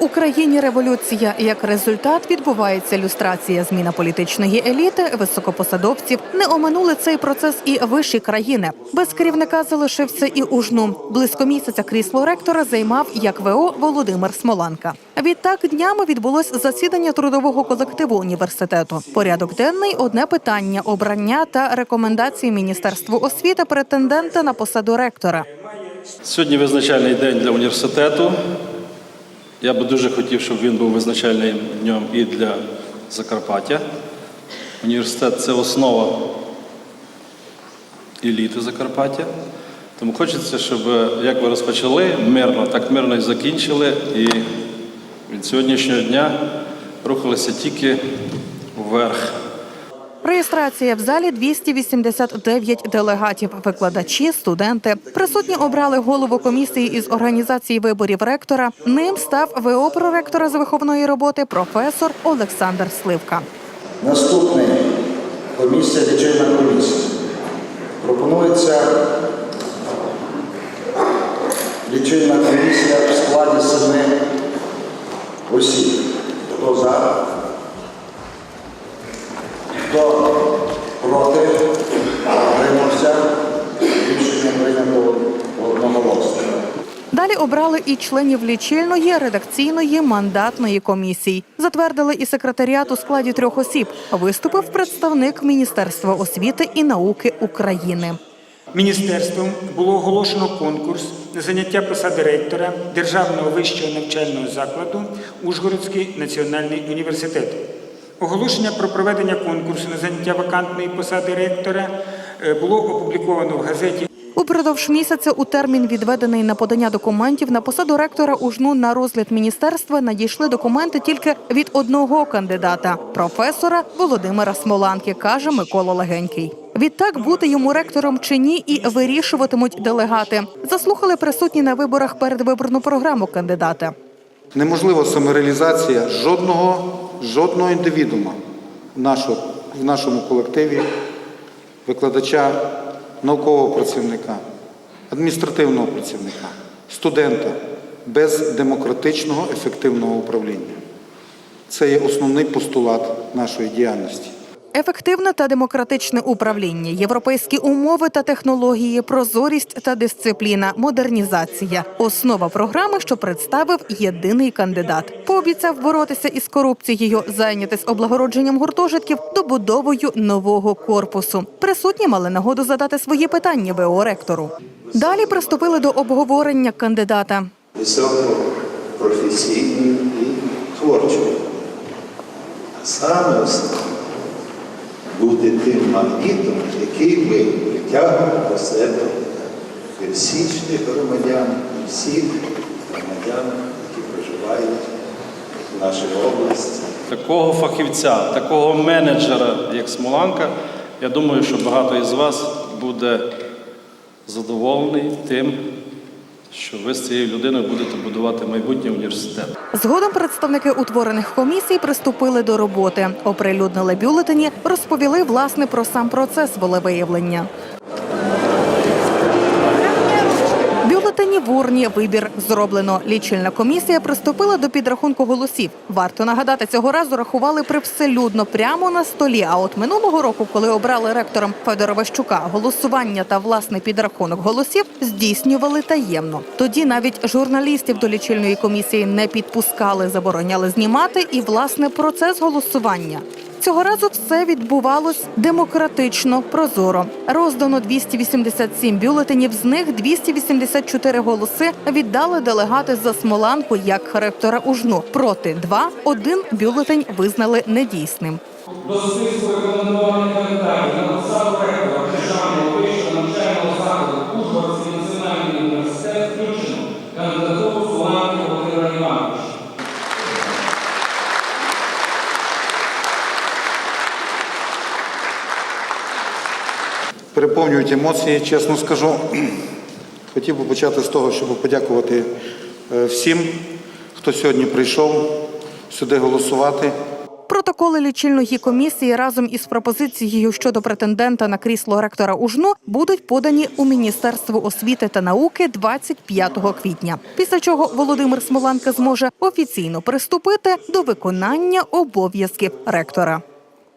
Україні революція. Як результат відбувається люстрація, зміна політичної еліти, високопосадовців. Не оминули цей процес і вищі країни. Без керівника залишився і ужну. Близько місяця крісло ректора займав як ВО Володимир Смоланка. Відтак днями відбулось засідання трудового колективу університету. Порядок денний одне питання: обрання та рекомендації Міністерству освіти претендента на посаду ректора. Сьогодні визначальний день для університету. Я би дуже хотів, щоб він був визначальним днем і для Закарпаття. Університет це основа еліти Закарпаття. Тому хочеться, щоб як ви розпочали мирно, так мирно і закінчили. І від сьогоднішнього дня рухалися тільки вверх. Реєстрація в залі 289 делегатів, викладачі, студенти. Присутні обрали голову комісії із організації виборів ректора. Ним став ВО проректора з виховної роботи професор Олександр Сливка. Наступний комісія, лічильна комісія. Пропонується лічильна комісія в складі семи осіб. Хто за? Далі обрали і членів лічильної, редакційної, мандатної комісій. Затвердили і секретаріат у складі трьох осіб. Виступив представник Міністерства освіти і науки України. Міністерством було оголошено конкурс на заняття посади ректора Державного вищого навчального закладу Ужгородський національний університет. Оголошення про проведення конкурсу на заняття вакантної посади ректора е, було опубліковано в газеті Упродовж місяця у термін, відведений на подання документів на посаду ректора УЖНУ на розгляд міністерства, надійшли документи тільки від одного кандидата професора Володимира Смоланки, каже Микола Легенький. Відтак бути йому ректором чи ні, і вирішуватимуть делегати. Заслухали присутні на виборах передвиборну програму кандидата. Неможлива самореалізація жодного, жодного індивідуума в нашому, колективі, викладача, наукового працівника, адміністративного працівника, студента без демократичного ефективного управління. Це є основний постулат нашої діяльності. Ефективне та демократичне управління, європейські умови та технології, прозорість та дисципліна, модернізація основа програми, що представив єдиний кандидат. Пообіцяв боротися із корупцією, зайнятись облагородженням гуртожитків, добудовою нового корпусу. Присутні мали нагоду задати свої питання ВО ректору. Далі приступили до обговорення кандидата. високопрофесійною і творчою. А саме бути тим магнітом, який би притягував до себе пересічних громадян і всіх громадян, які проживають в нашій області. Такого фахівця, такого менеджера, як Смоланка, я думаю, що багато із вас буде задоволений тим, що ви з цією людиною будете будувати майбутнє університет. Згодом представники утворених комісій приступили до роботи, оприлюднили бюлетені, розповіли власне про сам процес волевиявлення. Бюлетені в урні вибір зроблено. Лічильна комісія приступила до підрахунку голосів. Варто нагадати, цього разу рахували привселюдно прямо на столі. А от минулого року, коли обрали ректором Федора Ващука, голосування та власний підрахунок голосів здійснювали таємно. Тоді навіть журналістів до лічильної комісії не підпускали, забороняли знімати і власне процес голосування. Цього разу все відбувалось демократично, прозоро. Роздано 287 бюлетенів, з них 284 голоси віддали делегати за Смоланку як ректора УЖНУ. Проти два один бюлетень визнали недійсним. До списку рекомендованих кандидатів написав ректор Державного вищого навчального закладу Ужгородський національний університет включено кандидатуру Соланки Володимира Івановича. Переповнюють емоції, чесно скажу. Хотів би почати з того, щоб подякувати е, всім, хто сьогодні прийшов сюди голосувати. Протоколи лічильної комісії разом із пропозицією щодо претендента на крісло ректора УЖНУ будуть подані у Міністерство освіти та науки 25 квітня. Після чого Володимир Смоланка зможе офіційно приступити до виконання обов'язків ректора.